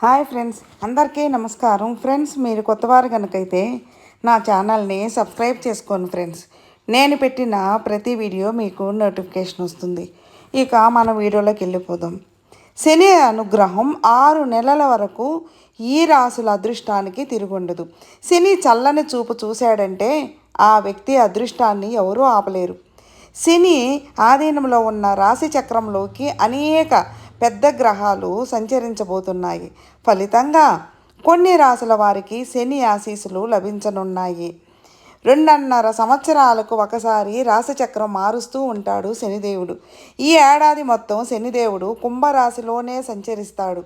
Hi friends అందరికీ నమస్కారం. Friends మీరు కొత్తవారు కనుకైతే నా ఛానల్ని సబ్స్క్రైబ్ చేసుకోండి ఫ్రెండ్స్. నేను పెట్టిన ప్రతి వీడియో మీకు నోటిఫికేషన్ వస్తుంది. ఇక మన వీడియోలోకి వెళ్ళిపోదాం. శని అనుగ్రహం ఆరు నెలల వరకు ఈ రాసుల అదృష్టానికి తిరుగుండదు. శని చల్లని చూపు చూశాడంటే ఆ వ్యక్తి అదృష్టాన్ని ఎవరూ ఆపలేరు. శని ఆధీనంలో ఉన్న రాశి చక్రంలోకి అనేక పెద్ద గ్రహాలు సంచరించబోతున్నాయి. ఫలితంగా కొన్ని రాశుల వారికి శని ఆశీస్సులు లభించనున్నాయి. రెండున్నర సంవత్సరాలకు ఒకసారి రాశిచక్రం మారుస్తూ ఉంటాడు శనిదేవుడు. ఈ ఏడాది మొత్తం శనిదేవుడు కుంభరాశిలోనే సంచరిస్తాడు.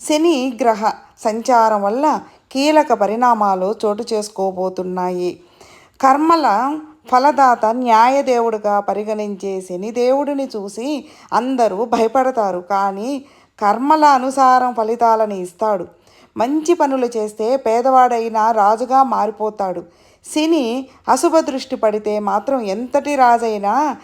శని గ్రహ సంచారం వల్ల కీలక పరిణామాలు చోటు చేసుకోబోతున్నాయి. కర్మల ఫలదాత న్యాయదేవుడుగా పరిగణించే శనిదేవుడిని చూసి అందరూ భయపడతారు. కానీ కర్మల అనుసారం ఫలితాలను ఇస్తాడు. మంచి పనులు చేస్తే పేదవాడైనా రాజుగా మారిపోతాడు. శని అశుభ దృష్టి పడితే మాత్రం ఎంతటి రాజైనా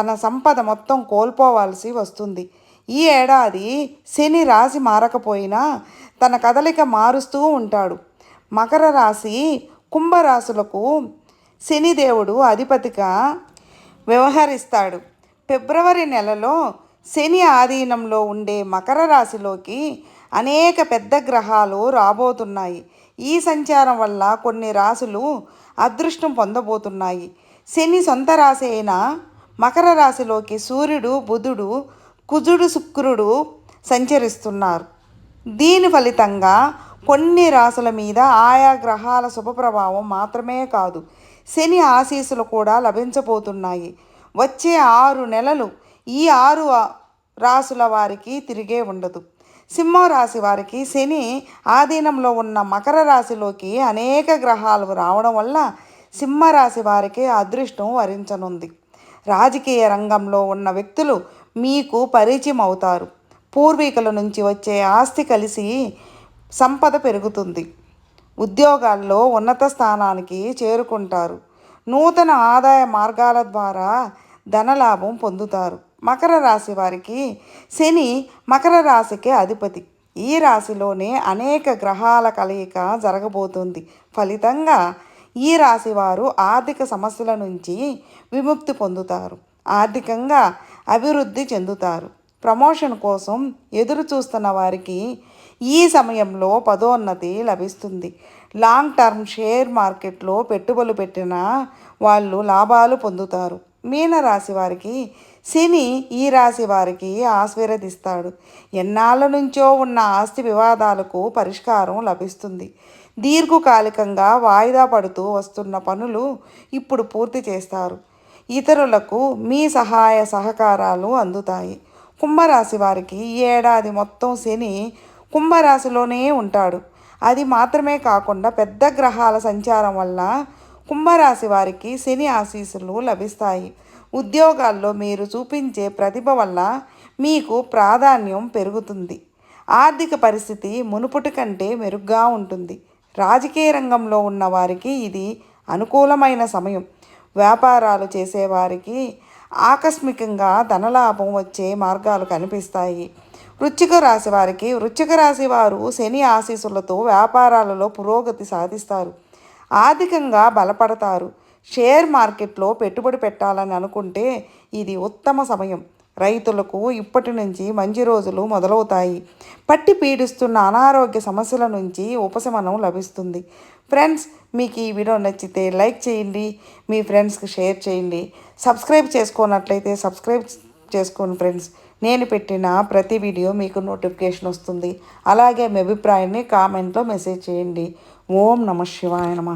తన సంపద మొత్తం కోల్పోవాల్సి వస్తుంది. ఈ ఏడాది శని రాశి మారకపోయినా తన కదలిక మారుస్తూ ఉంటాడు. మకర రాశి కుంభరాశులకు శనిదేవుడు అధిపతిగా వ్యవహరిస్తాడు. ఫిబ్రవరి నెలలో శని ఆధీనంలో ఉండే మకర రాశిలోకి అనేక పెద్ద గ్రహాలు రాబోతున్నాయి. ఈ సంచారం వల్ల కొన్ని రాశులు అదృష్టం పొందబోతున్నాయి. శని సొంత రాశి అయిన మకర రాశిలోకి సూర్యుడు బుధుడు కుజుడు శుక్రుడు సంచరిస్తున్నారు. దీని ఫలితంగా కొన్ని రాసుల మీద ఆయా గ్రహాల శుభప్రభావం మాత్రమే కాదు. శని ఆశీస్సులు కూడా లభించబోతున్నాయి. వచ్చే ఆరు నెలలు ఈ ఆరు రాసుల వారికి తిరిగే ఉండదు. సింహం రాశి వారికి శని ఆధీనంలో ఉన్న మకర రాశిలోకి అనేక గ్రహాలు రావడం వల్ల సింహరాశి వారికి అదృష్టం వరించనుంది. రాజకీయ రంగంలో ఉన్న వ్యక్తులు మీకు పరిచయం అవుతారు. పూర్వీకుల నుంచి వచ్చే ఆస్తి కలిసి సంపద పెరుగుతుంది. ఉద్యోగాల్లో ఉన్నత స్థానానికి చేరుకుంటారు. నూతన ఆదాయ మార్గాల ద్వారా ధనలాభం పొందుతారు. మకర రాశి వారికి శని మకర రాశికి అధిపతి. ఈ రాశిలోనే అనేక గ్రహాల కలయిక జరగబోతుంది. ఫలితంగా ఈ రాశి వారు ఆర్థిక సమస్యల నుంచి విముక్తి పొందుతారు. ఆర్థికంగా అభివృద్ధి చెందుతారు. ప్రమోషన్ కోసం ఎదురు చూస్తున్న వారికి ఈ సమయంలో పదోన్నతి లభిస్తుంది. లాంగ్ టర్మ్ షేర్ మార్కెట్లో పెట్టుబడులు పెట్టిన వాళ్ళు లాభాలు పొందుతారు. మీన రాశి వారికి శని ఈ రాశి వారికి ఆశీర్వదిస్తాడు. ఎన్నాళ్ళ నుంచో ఉన్న ఆస్తి వివాదాలకు పరిష్కారం లభిస్తుంది. దీర్ఘకాలికంగా వాయిదా పడుతూ వస్తున్న పనులు ఇప్పుడు పూర్తి చేస్తారు. ఇతరులకు మీ సహాయ సహకారాలు అందుతాయి. కుంభరాశి వారికి ఈ ఏడాది మొత్తం శని కుంభరాశిలోనే ఉంటాడు. అది మాత్రమే కాకుండా పెద్ద గ్రహాల సంచారం వల్ల కుంభరాశి వారికి శని ఆశీస్సులు లభిస్తాయి. ఉద్యోగాల్లో మీరు చూపించే ప్రతిభ వల్ల మీకు ప్రాధాన్యం పెరుగుతుంది. ఆర్థిక పరిస్థితి మునుపటి కంటే మెరుగ్గా ఉంటుంది. రాజకీయ రంగంలో ఉన్న వారికి ఇది అనుకూలమైన సమయం. వ్యాపారాలు చేసేవారికి ఆకస్మికంగా ధనలాభం వచ్చే మార్గాలు కనిపిస్తాయి. వృచ్చిక రాశి వారికి వృచ్చిక రాశి వారు శని ఆశీస్సులతో వ్యాపారాలలో పురోగతి సాధిస్తారు. ఆర్థికంగా బలపడతారు. షేర్ మార్కెట్లో పెట్టుబడి పెట్టాలని అనుకుంటే ఇది ఉత్తమ సమయం. రైతులకు ఇప్పటి నుంచి మంచి రోజులు మొదలవుతాయి. పట్టి పీడిస్తున్న అనారోగ్య సమస్యల నుంచి ఉపశమనం లభిస్తుంది. ఫ్రెండ్స్ మీకు ఈ వీడియో నచ్చితే లైక్ చేయండి మీ ఫ్రెండ్స్కి షేర్ చేయండి. సబ్స్క్రైబ్ చేసుకున్నట్లయితే సబ్స్క్రైబ్ చేసుకోండి ఫ్రెండ్స్. నేను పెట్టిన ప్రతి వీడియో మీకు నోటిఫికేషన్ వస్తుంది. అలాగే మీ అభిప్రాయాన్ని కామెంట్లో మెసేజ్ చేయండి. ఓం నమ శివాయ నమ.